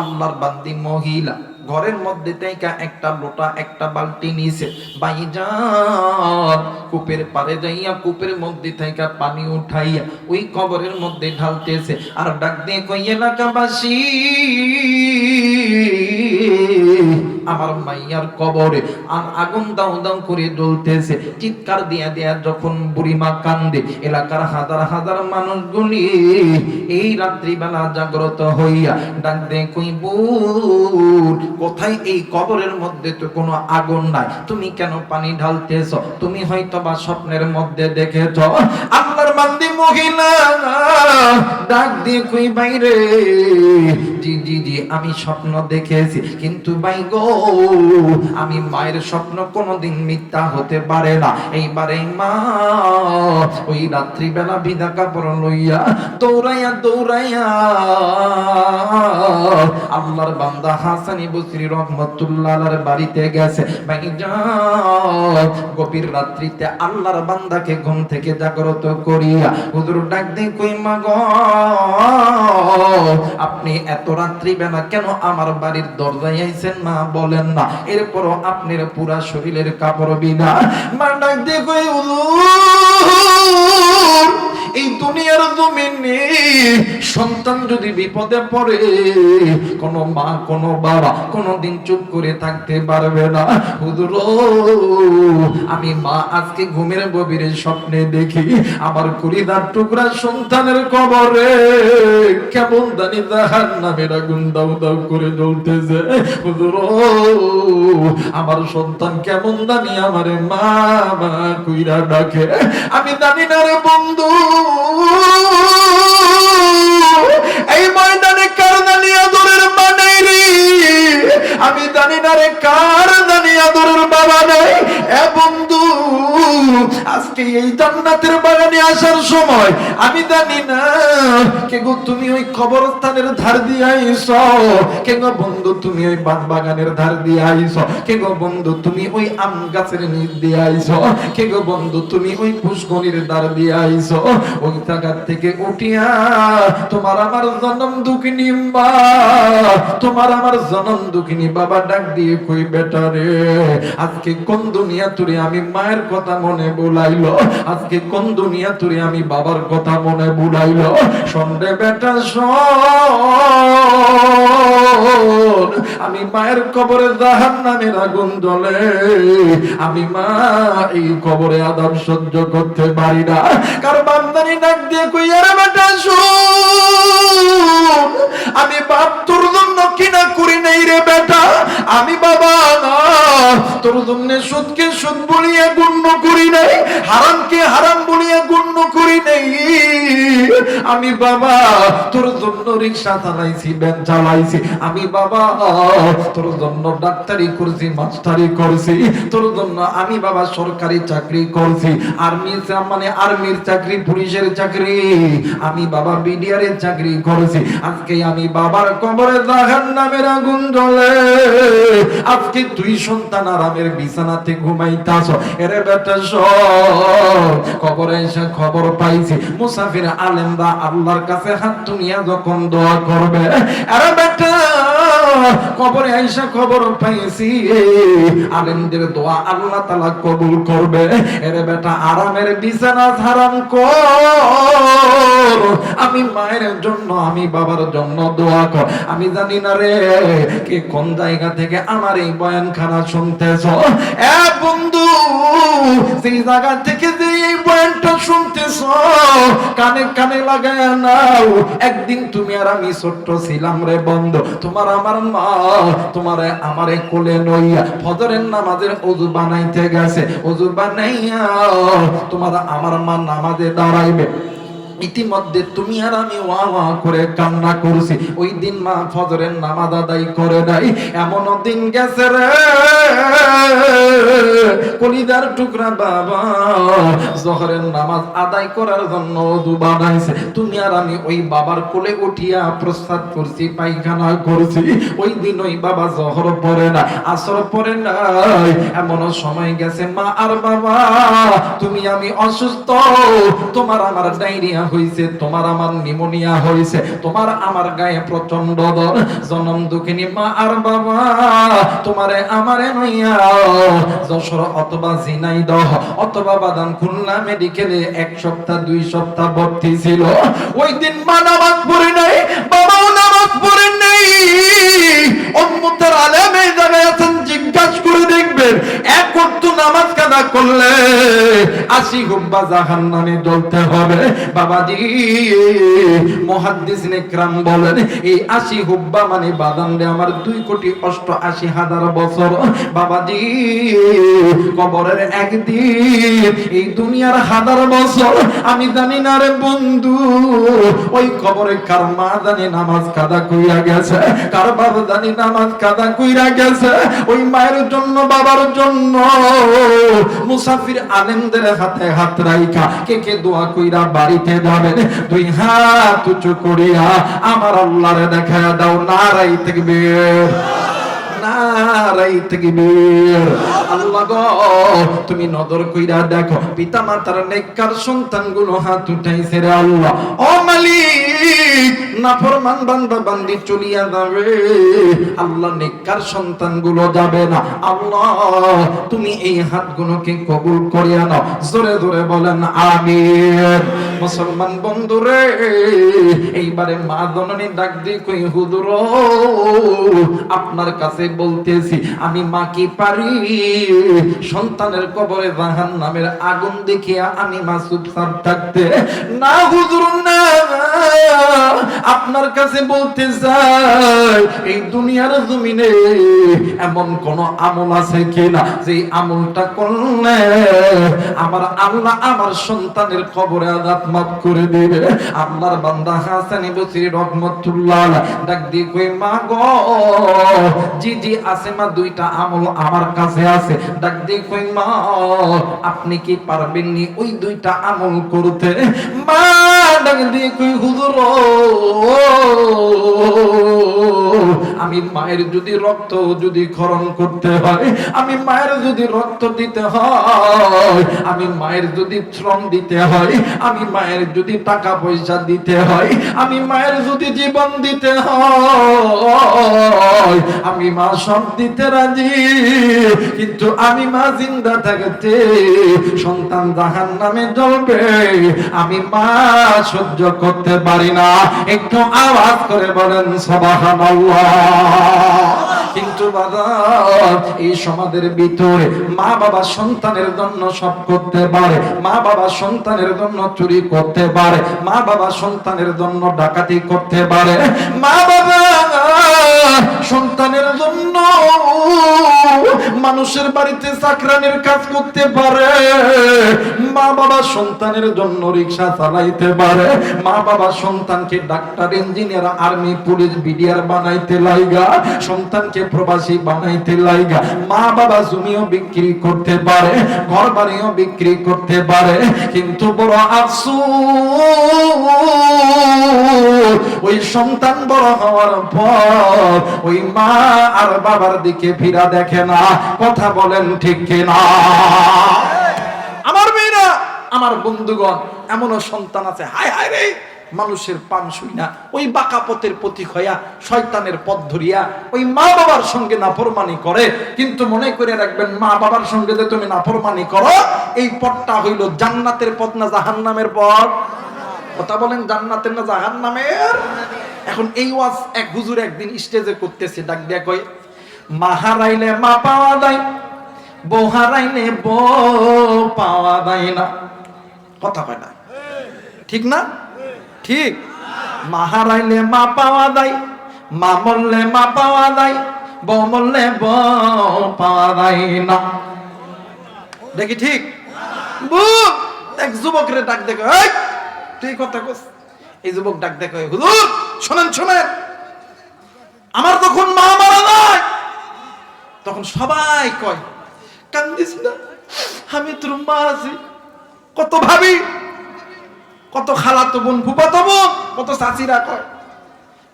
আল্লাহর বান্দি মহিলা। ঘরের মধ্যে থেকে একটা লোটা, একটা বালতি নিছে। বাইজান কূপের পারে যাইয়া, কূপের মধ্যে থেকে পানি উঠাইয়া ওই কবরের মধ্যে ঢালতেছে। আর ডাক দিয়ে কই এলাকাবাসী আমার মাইয়ার কবরে। আর আগুন দাও দাও করে জ্বলতেছে। চিৎকার দিয়া দিয়া যখন বুড়িমা কান্দে, এলাকার হাজার হাজার মানুষগুলি এই রাত্রিবেলা জাগ্রত হইয়া ডাক দে কোথায় এই কবরের মধ্যে তো কোনো আগুন নাই? তুমি কেন পানি ঢালতেছ? তুমি হয়তো বা স্বপ্নের মধ্যে দেখেছ। আল্লাহর বান্দি মহিলা ডাক দিয়ে কই বাইরে জি জি জি, আমি স্বপ্ন দেখেছি। কিন্তু ভাই গো, আমি মায়ের স্বপ্ন কোনোদিন মিথ্যা হতে পারে না। এইবারে মা, ওই রাত্রিবেলা বিধা কাপড় লইয়া দৌড়াইয়া দৌড়াইয়া আল্লাহর বান্দা হাসানি বসরি রহমতুল্লাহর বাড়িতে গেছে। ভাই গভীর রাত্রিতে আল্লাহর বান্দাকে ঘুম থেকে জাগ্রত করিয়া হুজুর ডাক দিয়ে কই, মা গো আপনি এত রাত্রি বেলা কেন আমার বাড়ির দরজায় আইছেন মা? বলেন না। এরপরও আপনার পুরা শরীরের কাপড় বিনা। মা ডাক দিয়ে দুনিয়ার জমিনে সন্তান যদি বিপদে পড়ে, কোন মা, কোন বাবা কোনদিন চুপ করে থাকতে পারবে না। হুজুর আমি মা আজকে ঘুমের গভীরে স্বপ্নে দেখি, আমার কুড়িদার টুকরা সন্তানের কবরে কেমন দানি জাহান নামের আগুন দাউ দাউ করে জ্বলতেছে। হুজুর আমার সন্তান কেমন দানি আমারে মা মা কুইরা ডাকে। আমি জানি না রে বন্ধু এই ময়দানে কার জানি আদরের মা নাই রে? আমি জানি না রে কার জানি আদরের বাবা নাই। আজকে এই জান্নাতের বাগানে আসার সময়, আমি জানি না, কে গো তুমি ওই কবরস্থানের ধার দিয়ে আইছ? কে গো বন্ধু তুমি ওই বাগ বাগানের ধার দিয়ে আইছ? কে গো বন্ধু তুমি ওই আম গাছের নিচ দিয়ে আইছ? কে গো বন্ধু তুমি ওই পুষ্করির ধার দিয়ে আইছ? ওই জায়গা থেকে উঠিয়া, তোমার আমার জনম দুঃখিনী মা, তোমার আমার জনম দুঃখিনী বাবা ডাক দিয়ে কই বেটা রে? আজকে কোন দুনিয়া তুরে আমি মায়ের কথা মনে বুলাইলো। আজকে কোন দুনিয়া তুরে আমি বাবার কথা মনে বুলাইলো? সন্ধ্যে বেটা আমি মায়ের কবরে জাহান নামের আগুন জ্বলে। আমি মা এই কবরে আদাব সহ্য করতে পারি না। কারণ বান্দানি ডাক দিয়ে কই, আরে বেটা আমি বাপ, তোর জন্য কিনা করি নাই রে বেটা। আমি বাবা না। তোর জন্য সুদকে সুদ বলিয়া গণ্য করি নাই। হারামকে হারাম বলে আমি বাবা, তোর জন্য রিক্সা চালাইছি ব্যান চালাইছি। আমি বাবা, তোর জন্য ডাক্তারি করছি, মাস্টারি করছি। তোর জন্য আমি বাবা সরকারি চাকরি করছি। আর্মি মানে আর্মির চাকরি, পুলিশের চাকরি। আমি বাবা বিডিআরের চাকরি করেছি। আজকে আমি বাবার কবরে জাহান নামের আগুন জ্বলে। আজকে তুই সন্তান আরামের বিছানাতে ঘুমাইতাছ। এরে বেটা সব কবরে এসে খবর পাইছি। মুসাফির আলেমরা আল্লাহর কাছে হাত তুলিয়া যখন দোয়া করবে আরে বেটা কবরে আইসা খবর পাইছি। আলেমদের দোয়া আল্লাহ তালা কবুল করবে। এরে বেটা, আরামের বিছানা হারাম কর। আমি মায়ের জন্য, আমি বাবার জন্য দোয়া কর। আমি জানি না রে, কে কোন জায়গা থেকে আমার এই বয়ান খানা শুনতেছ? এ বন্ধু, সেই জায়গা থেকে যে এই বয়ানটা শুনতেছ, কানে কানে লাগায় নাও। একদিন তুমি আর আমি ছোট্ট ছিলাম রে বন্ধ। তোমার আমার মা তোমারে আমারে কোলে নইয়া ফজরের নামাজের অজু বানাইতে গেছে। অজু বানাইয়া তোমার আমার মা নামাজে দাঁড়াইবে। ইতিমধ্যে তুমি আর আমি ওয়া ওয়া করে কান্না করছি। ওই দিন মা ফজরের নামাজ আদায় করে নাই। এমন দিন গেছে রে। কলিদার টুকরা বাবা, জহরের নামাজ আদায় করার জন্য ওযু বানাইছে। তুমি আর আমি ওই বাবার কোলে উঠিয়া প্রস্তাব করছি, পায়খানা করছি। ওই দিন ওই বাবা জহর পড়ে না, আসর পড়ে নাই। এমন সময় গেছে মা আর বাবা, তুমি আমি অসুস্থ, তোমার আমার ডায়রিয়া হইছে, তোমার আমার নিমোনিয়া হইছে, তোমার আমার গায়ে প্রচণ্ড দর জনম দুঃখিনী মা আর বাবা, তোমারে আমারে নইয়া যশোর অথবা ঝিনাইদহ অথবা বাদান খুলনা মেডিকেলে এক সপ্তাহ, দুই সপ্তাহ ভর্তি ছিল। ওই দিন মা নামাজ পড়ে নাই, বাবাও নামাজ পড়ে নেই। উম্মতের আলেম জায়গায় আছেন, জিজ্ঞাসা করে দেখবেন, এক ওয়াক্ত নামাজ কাদা করলে আশি হুব্বা জাহান্নামে জ্বলতে হবে। বাবাজি, মুহাদ্দিস নেকরাম বলেন, এই আশি হুব্বা মানে বাদান রে আমার দুই কোটি অষ্ট আশি হাজার বছর। বাবাজি, কবরের একদিন এই দুনিয়ার হাজার বছর। আমি জানি না রে বন্ধু, ওই কবরে কার মা জানি নামাজ কাদা কইরা গেছে? কার বাবা জানি নামাজ কাদা কইরা গেছে? ওই মায়ের জন্য, বাবার জন্য মুসাফির আলেমদের হাতে হাত রাইখা, কে কে দোয়া কইরা বাড়িতে যাবেন? দুই হাত উঁচু করিয়া আমার আল্লাহরে দেখা দাও নারাই থাকবে নারাই তাকবীর। আল্লাহ গো তুমি নজর কইরা দেখো পিতা মাতার নেককার সন্তানগুলো হাত উঠাইছে রে আল্লাহ। ও মালিক, নাফরমান বান্দা বান্দি চলিয়া যাবে। আল্লাহ নেককার সন্তানগুলো যাবে না। আল্লাহ, তুমি এই হাতগুলোকে কবুল করিয়া নাও। জোরে জোরে বলেন, আমিন। মুসলমান বন্ধুরে, এইবারে মা জননী ডাক দিয়ে কই হুজুর আপনার কাছে বলতেছি, আমি মা কি পারি? সন্তানের কবরে জাহান নামের আগুন দেখিয়া আমি মা চুপচাপ থাকতে না হুজুর, না। আপনার কাছে বলতে চাই, এই দুনিয়ার জমিনে এমন কোন আমল আছে কিনা? যে আমলটা করলে আমার আল্লাহ আমার সন্তানের কবরে আজাদ মাফ করে দিবে। আপনার বান্দা হাসানি বসির রহমতুল্লাহ ডাক দিয়ে কই মা গো, জি জি আছে মা দুইটা আমল আমার কাছে আছে। ডাক দিয়ে কই মা, আপনি কি পারবেন নি ওই দুইটা আমল করতে? মা ডাক দিয়ে কই, হুজুর, আমি মায়ের যদি রক্ত যদি খরণ করতে হয়, আমি মায়ের যদি রক্ত দিতে হয়, আমি মায়ের যদি শ্রম দিতে হয়, আমি মায়ের যদি টাকা পয়সা দিতে হয়, আমি মায়ের যদি জীবন দিতে হয়, আমি মা সব দিতে রাজি, কিন্তু আমি মা জিন্দা থাকতে সন্তান জাহান নামে জ্বলবে। আমি মা সহ্য করতে পারি না। একটু আওয়াজ করে বলেন, সবাহানাল্লাহ। কিন্তু বাবা, এই সমাজের ভিতরে মা বাবা সন্তানের জন্য সব করতে পারে। মা বাবা সন্তানের জন্য চুরি করতে পারে। মা বাবা সন্তানের জন্য ডাকাতি করতে পারে। মা বাবা, সন্তানের জন্য মানুষের বাড়িতে চাকরানির কাজ করতে পারে, মা বাবা সন্তানের জন্য রিক্সা চালাইতে পারে, মা বাবা সন্তানকে doctor, engineer, army, police, BDR বানাইতে লাইগা, সন্তানকে প্রবাসী বানাইতে লাইগা, মা বাবা জমিও বিক্রি করতে পারে ঘর বাড়িও বিক্রি করতে পারে, কিন্তু বড় আফসোস, ওই সন্তান বড় হওয়ার পর ওই মা আর বাবার দিকে ফিরা দেখে না কথা বলেন ঠিক কিনা? আমার মেয়েরা, আমার বন্ধুগণ, এমনও সন্তান আছে। হায় হায় রে, মানুষের পান শুই না। ওই বাঁকা পথের প্রতীক হইয়া শয়তানের পথ ধরিয়া ওই মা বাবার সঙ্গে নাফরমানি করে। কিন্তু মনে করে রাখবেন, মা বাবার সঙ্গে যে তুমি নাফরমানি করো, এই পথটা হইল জান্নাতের পথ না জাহান্নামের পথ? কথা বলেন, জান্নাতের না জাহান্নামের? এখন এই ওয়াজ এক হুজুর একদিন স্টেজে করতেছে, ডাক দিয়া কয় মা হারাইলে মা পাওয়া যায়, বউ হারাইলে বউ পাওয়া যায় না। কথা কয় না? ঠিক না? ঠিক। মা হারাইলে মা পাওয়া যায়, মা মরলে মা পাওয়া যায়, বউ মরলে বউ পাওয়া যায় না। দেখি ঠিক? এক যুবকরে ডাক দেখো তুই কথা কস। এই যুবক ডাক দেখো, হুজুর, শোনেন শোনেন। আমার তখন মা তখন সবাই কয়, কান্দিস না, আমি তোর মা আছি। কত ভাবি, কত খালাতো বোন ফুপাতো বোন, কত চাচিরা কয়।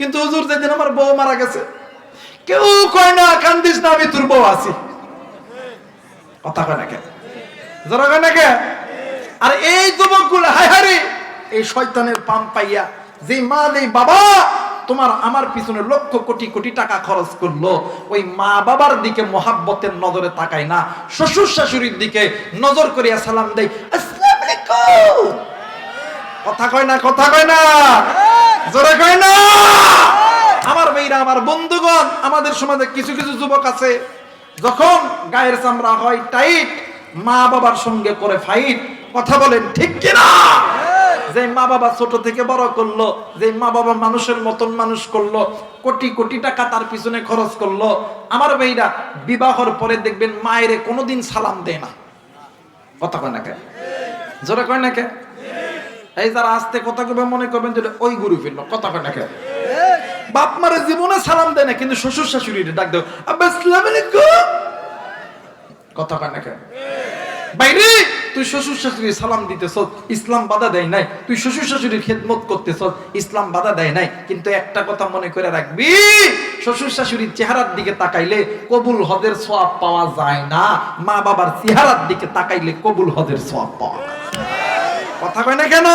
কিন্তু হুজুর যেদিন আমার বউ মারা গেছে, কেউ কয় না, কান্দিস না, আমি তোর বউ আছি। কথা কয় না কেন? যারা কয় না কে আর এই যুবকগুলো হায় হারে এই শয়তানের পাম পাইয়া যে মা নেই বাবা তোমার আমার পিছনে লক্ষ কোটি কোটি টাকা খরচ করল। ওই মা বাবার দিকে মহাব্বতের নজরে তাকায় না। শ্বশুর শাশুড়ির দিকে নজর করিয়া সালাম দেয় কথা কয় না, কথা কয় না, জোরে কয় না। আমার মেয়েরা, আমার বন্ধুগণ, আমাদের সমাজে কিছু কিছু যুবক আছে। যখন গায়ের চামড়া হয়, টাইট, মা বাবার সঙ্গে করে ফাইট, কথা বলেন ঠিক কিনা? যে মা বাবা ছোট থেকে বড় করল যে মা বাবা মানুষের মতন মানুষ করল, কোটি কোটি টাকা তার পিছনে খরচ করল, আমার মেয়েরা বিবাহর পরে দেখবেন মায়েরে কোনোদিন সালাম দেয় না। কথা কয় না কে? জোরে কয় না কে? এই যারা আসতে কথা কবে মনে করবেন যেটা ওই গুরু ফিরল কথা কয় না কে? বাপ মারে জীবনে সালাম দেয় না, কিন্তু শ্বশুর শাশুড়ি ডাক দেও আব্বা, আসসালামু আলাইকুম। কথা কয় না কে? বাইরে! তুই শ্বশুর শাশুড়ি সালাম দিতেছ ইসলাম বাধা দেয় নাই। তুই শ্বশুর শাশুড়ির খেদমত করতেছ ইসলাম বাধা দেয় নাই। কিন্তু একটা কথা মনে করে রাখবি, শ্বশুর শাশুড়ির চেহারার দিকে তাকাইলে কবুল হদের সোয়াব পাওয়া যায় না। মা বাবার চেহারার দিকে তাকাইলে কবুল হদের সোয়াব পাওয়া কথা কয় না কেন?